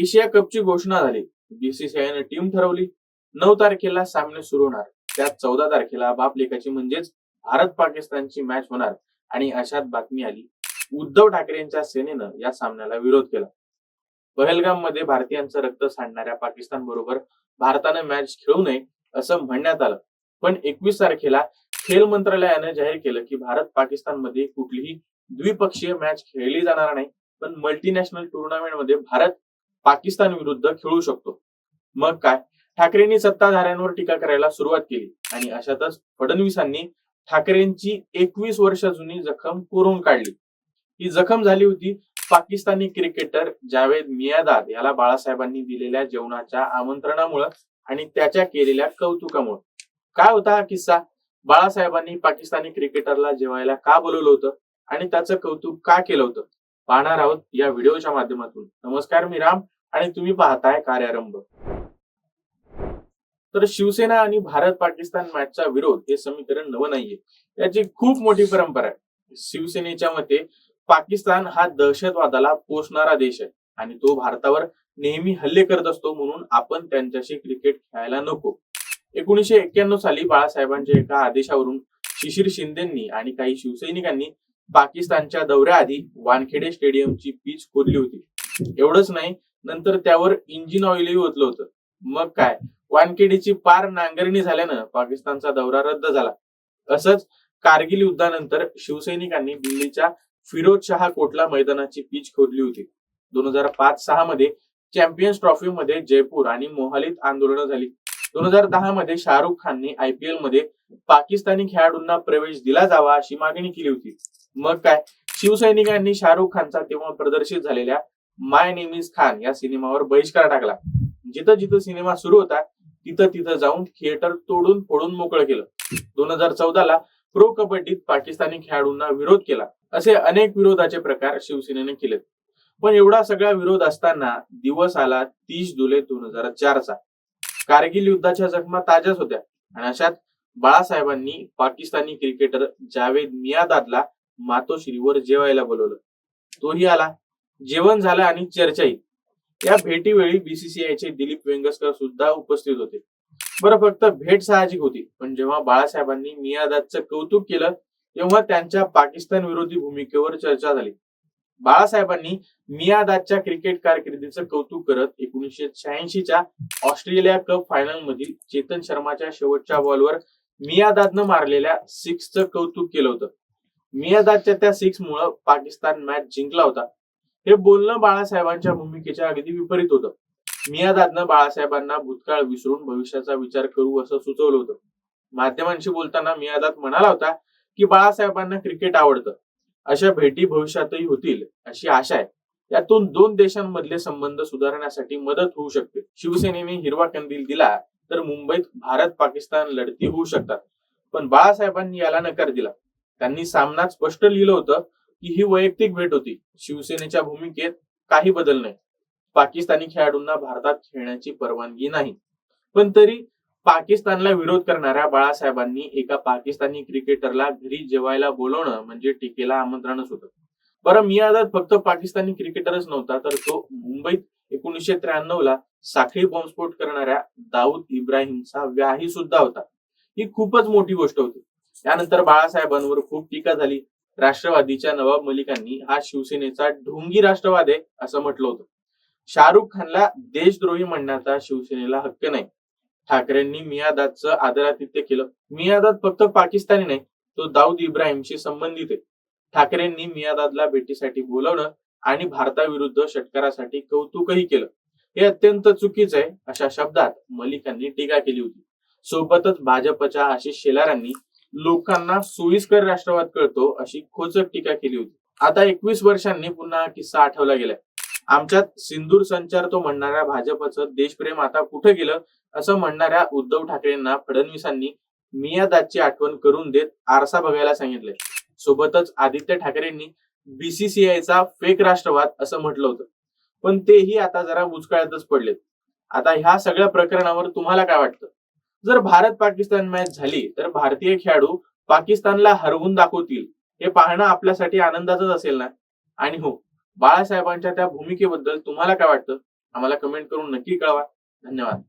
Asia कपची घोषणा झाली. बीसीसीआयने टीम ठरवली. नऊ तारखेला सामने सुरू होणार. त्यात चौदा तारखेला बाप लेखाची म्हणजेच भारत पाकिस्तानची मॅच होणार. आणि अशात बातमी आली. उद्धव ठाकरेंच्या सेनेनं या सामन्याला विरोध केला. पहलगाममध्ये भारतीयांचं रक्त सांडणाऱ्या पाकिस्तान बरोबर भारतानं मॅच खेळू नये असं म्हणण्यात आलं. पण एकवीस तारखेला खेल मंत्रालयानं जाहीर केलं की भारत पाकिस्तानमध्ये कुठलीही द्विपक्षीय मॅच खेळली जाणार नाही. पण मल्टीनॅशनल टुर्नामेंटमध्ये भारत पाकिस्तान विरुद्ध खेळू शकतो. मग काय? ठाकरेंनी सत्ताधाऱ्यांवर टीका करायला सुरुवात केली आणि अशातच फडणवीसांनी ठाकरेंची एकवीस वर्ष जुनी जखम कोरून काढली. ही जखम झाली होती पाकिस्तानी क्रिकेटर जावेद मियादाद याला बाळासाहेबांनी दिलेल्या जेवणाच्या आमंत्रणामुळं आणि त्याच्या केलेल्या कौतुकामुळं. काय होता हा किस्सा? बाळासाहेबांनी पाकिस्तानी क्रिकेटरला जेवायला का बोलवलं होतं? आणि त्याचं कौतुक का केलं होतं? पाहणार आहोत या व्हिडिओच्या माध्यमातून. नमस्कार मी राम. आणि तुम्ही पाहताय कार्यारंभ. तर शिवसेना आणि भारत पाकिस्तान मॅचचा विरोध हे समीकरण नवं नाहीये. याची खूप मोठी परंपरा आहे. शिवसेनेच्या मते पाकिस्तान हा दहशतवादाला पोषणारा देश आहे आणि तो भारतावर नेहमी हल्ले करत असतो म्हणून आपण त्यांच्याशी क्रिकेट खेळायला नको. एकोणीशे एक्क्याण्णव साली बाळासाहेबांच्या एका आदेशावरून शिशिर शिंदेंनी आणि काही शिवसैनिकांनी पाकिस्तानच्या दौऱ्याआधी वानखेडे स्टेडियमची पीच खोदली होती. एवढंच नाही नंतर त्यावर इंजिन ऑइलही ओतलं होतं. मग काय? वानखेडीची पार नांगरणी झाल्यानं पाकिस्तानचा दौरा रद्द झाला. असंच कारगिल युद्धानंतर शिवसैनिकांनी दिल्लीच्या फिरोज शहा कोटला मैदानाची पीच खोदली होती. दोन हजार पाच सहा मध्ये चॅम्पियन्स ट्रॉफी मध्ये जयपूर आणि मोहालीत आंदोलनं झाली. दोन हजार दहा मध्ये शाहरुख खानने आयपीएलमध्ये पाकिस्तानी खेळाडूंना प्रवेश दिला जावा अशी मागणी केली होती. मग काय? शिवसैनिकांनी शाहरुख खानचा तेव्हा प्रदर्शित झालेल्या माय नेम इज खान या सिनेमावर बहिष्कार टाकला. जिथं जिथं सिनेमा सुरू होता तिथं तिथं जाऊन थिएटर तोडून फोडून मोकळं केलं. दोन हजार चौदाला प्रो कबड्डीत पाकिस्तानी खेळाडूंना विरोध केला. असे अनेक विरोधाचे प्रकार शिवसेनेने केलेत. पण एवढा सगळा विरोध असताना दिवस आला तीस जुलै दोन हजार चारचा. कारगिल युद्धाच्या जखमा ताज्याच होत्या. आणि अशात बाळासाहेबांनी पाकिस्तानी क्रिकेटर जावेद मियादादला मातोश्रीवर जेवायला बोलवलं. तोही आला. जेवण झालं आणि चर्चाही. या भेटीवेळी बीसीसीआयचे दिलीप वेंगसकर सुद्धा उपस्थित होते. बरं फक्त भेट साहजिक होती. पण जेव्हा बाळासाहेबांनी मियादादचं कौतुक केलं तेव्हा त्यांच्या पाकिस्तान विरोधी भूमिकेवर चर्चा झाली. बाळासाहेबांनी मियादादच्या क्रिकेट कारकिर्दीचं कौतुक करत एकोणीसशे शहाऐंशीच्या ऑस्ट्रेलिया कप फायनल मधील चेतन शर्माच्या शेवटच्या बॉलवर मियादादनं मारलेल्या सिक्सचं कौतुक केलं होतं. मियादादच्या त्या सिक्स मुळे पाकिस्तान मॅच जिंकला होता. हे बोलणं बाळासाहेबांच्या भूमिकेच्या अगदी विपरीत होतं. मियादादनं बाळासाहेबांना भूतकाळ विसरून भविष्याचा विचार करू असं सुचवलं होतं. माध्यमांशी बोलताना मियादाद म्हणाला होता की बाळासाहेबांना क्रिकेट आवडतं. अशा भेटी भविष्यातही होतील अशी आशा आहे. यातून दोन देशांमधले संबंध सुधारण्यासाठी मदत होऊ शकते. शिवसेनेने हिरवा कंदील दिला तर मुंबईत भारत पाकिस्तान लढती होऊ शकतात. पण बाळासाहेबांनी याला नकार दिला. त्यांनी सामनात स्पष्ट लिहिलं होतं की ही वैयक्तिक भेट होती. शिवसेनेच्या भूमिकेत काही बदल नाही. पाकिस्तानी खेळाडूंना भारतात खेळण्याची परवानगी नाही. पण तरी पाकिस्तानला विरोध करणाऱ्या बाळासाहेबांनी एका पाकिस्तानी क्रिकेटरला घरी जेवायला बोलवणं म्हणजे टीकेला आमंत्रणच होतं. बरं मी आझाद फक्त पाकिस्तानी क्रिकेटरच नव्हता तर तो मुंबईत एकोणीसशे त्र्याण्णव ला साखळी बॉम्बस्फोट करणाऱ्या दाऊद इब्राहिमचा व्याही सुद्धा होता. ही खूपच मोठी गोष्ट होती. त्यानंतर बाळासाहेबांवर खूप टीका झाली. राष्ट्रवादीच्या नवाब मलिकांनी हा शिवसेनेचा ढोंगी राष्ट्रवाद आहे असं म्हटलं होतं. शाहरुख खानला देशद्रोही म्हणण्याचा शिवसेनेला हक्क नाही. ठाकरेंनी मियादादचं आदरातिथ्य केलं. मियादाद फक्त पाकिस्तानी नाही तो दाऊद इब्राहिमशी संबंधित आहे. ठाकरेंनी मियादादला भेटीसाठी बोलवणं आणि भारताविरुद्ध षटकारासाठी कौतुकही केलं. हे अत्यंत चुकीचं आहे अशा शब्दात मलिकांनी टीका केली होती. सोबतच भाजपच्या आशिष शेलारांनी लोकांना सोयीस्कर राष्ट्रवाद कळतो अशी खोचक टीका केली होती. आता एकवीस वर्षांनी पुन्हा किस्सा आठवला गेलाय. आमच्यात सिंदूर संचार तो म्हणणाऱ्या भाजपचं देशप्रेम आता कुठे गेलं असं म्हणणाऱ्या उद्धव ठाकरेंना फडणवीसांनी मियादादची आठवण करून देत आरसा बघायला सांगितले सोबतच आदित्य ठाकरेंनी बीसीसीआयचा फेक राष्ट्रवाद असं म्हटलं होतं. पण तेही आता जरा बुचकाळ्यातच पडलेत. आता ह्या सगळ्या प्रकरणावर तुम्हाला काय वाटतं? जर भारत पाकिस्तान मॅच झाली तर भारतीय खेळाडू पाकिस्तानला हरवून दाखवतील. हे पाहणं आपल्यासाठी आनंदाचंच असेल ना? आणि हो बाळासाहेबांच्या त्या भूमिकेबद्दल तुम्हाला काय वाटतं? आम्हाला कमेंट करून नक्की कळवा. धन्यवाद.